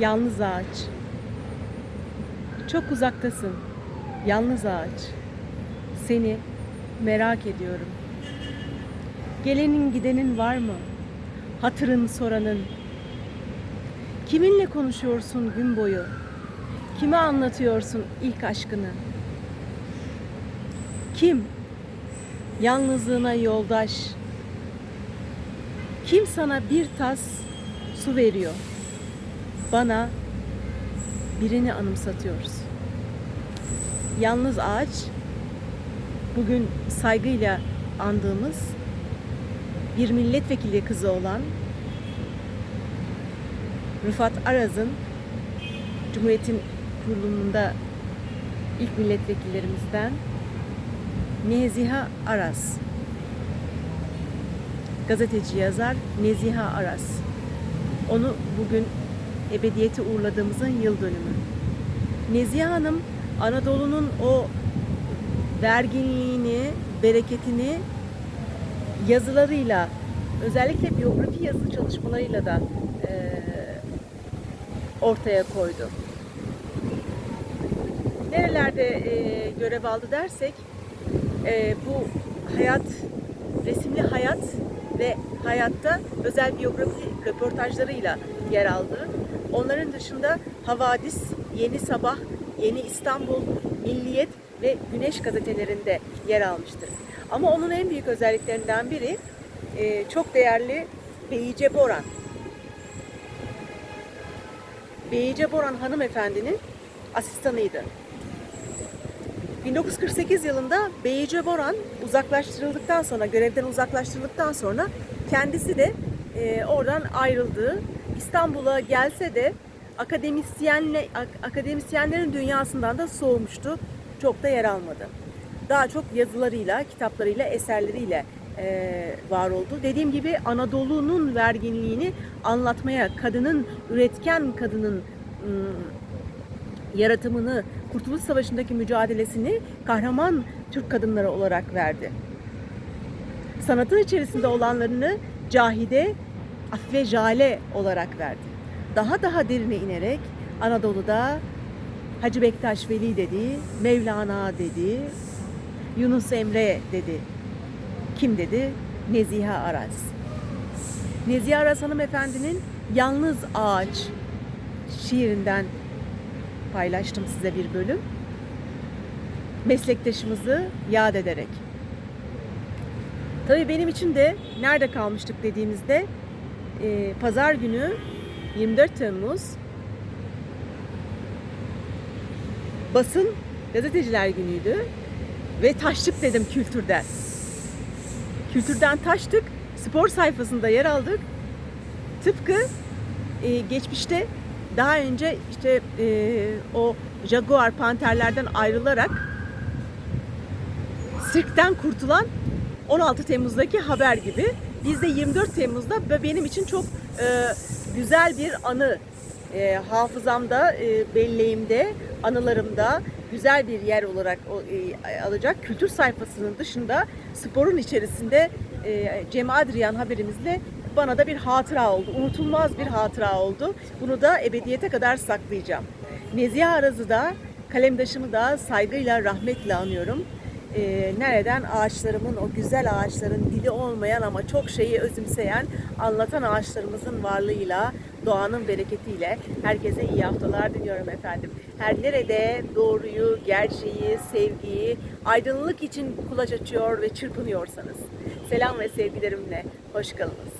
Yalnız ağaç. Çok uzaktasın. Yalnız ağaç. Seni merak ediyorum. Gelenin gidenin var mı? Hatırın soranın. Kiminle konuşuyorsun gün boyu? Kime anlatıyorsun ilk aşkını? Kim? Yalnızlığına yoldaş. Kim sana bir tas su veriyor? Bana birini anımsatıyoruz. Yalnız ağaç bugün saygıyla andığımız bir milletvekili kızı olan Rıfat Araz'ın Cumhuriyet'in kurulumunda ilk milletvekillerimizden Neziha Aras. Gazeteci yazar Neziha Aras. Onu bugün ebediyete uğurladığımızın yıl dönümü. Neziha Hanım Anadolu'nun o verginliğini, bereketini yazılarıyla, özellikle biyografi yazı çalışmalarıyla da eee, ortaya koydu. Nerelerde eee, görev aldı dersek, eee, bu hayat, resimli hayat ve hayatta özel biyografi röportajlarıyla yer aldı. Onların dışında Havadis, Yeni Sabah, Yeni İstanbul, Milliyet ve Güneş gazetelerinde yer almıştır. Ama onun en büyük özelliklerinden biri eee, çok değerli Beyice Boran. Beyice Boran hanımefendinin asistanıydı. 1948 yılında Beyice Boran uzaklaştırıldıktan sonra, görevden uzaklaştırıldıktan sonra kendisi de e, oradan ayrıldığı, İstanbul'a gelse de akademisyenle ak- akademisyenlerin dünyasından da soğumuştu. Çok da yer almadı. Daha çok yazılarıyla, kitaplarıyla, eserleriyle e, var oldu. Dediğim gibi Anadolu'nun verginliğini anlatmaya, kadının, üretken kadının ım, yaratımını, Kurtuluş Savaşı'ndaki mücadelesini kahraman Türk kadınları olarak verdi. Sanatın içerisinde olanlarını Cahide, Affe Jale olarak verdi. Daha daha derine inerek Anadolu'da Hacı Bektaş Veli dedi, Mevlana dedi, Yunus Emre dedi. Kim dedi? Neziha Aras. Neziha Aras hanımefendinin Yalnız Ağaç şiirinden paylaştım size bir bölüm. Meslektaşımızı yad ederek. Tabii benim için de nerede kalmıştık dediğimizde e, pazar günü 24 Temmuz basın gazeteciler günüydü ve taştık dedim kültürden. Kültürden taştık, spor sayfasında yer aldık. Tıpkı e, geçmişte daha önce işte e, o Jaguar panterlerden ayrılarak sirkten kurtulan 16 Temmuz'daki haber gibi biz de 24 Temmuz'da benim için çok e, güzel bir anı e, hafızamda, e, belleğimde, anılarımda güzel bir yer olarak e, alacak. Kültür sayfasının dışında sporun içerisinde e, Cem Adrian haberimizle bana da bir hatıra oldu. Unutulmaz bir hatıra oldu. Bunu da ebediyete kadar saklayacağım. Nezihe Araz'ı da kalemdaşımı da saygıyla, rahmetle anıyorum. Ee, nereden ağaçlarımın, o güzel ağaçların dili olmayan ama çok şeyi özümseyen, anlatan ağaçlarımızın varlığıyla, doğanın bereketiyle herkese iyi haftalar diliyorum efendim. Her nerede doğruyu, gerçeği, sevgiyi, aydınlık için kulaç açıyor ve çırpınıyorsanız. Selam ve sevgilerimle, hoş kalınız.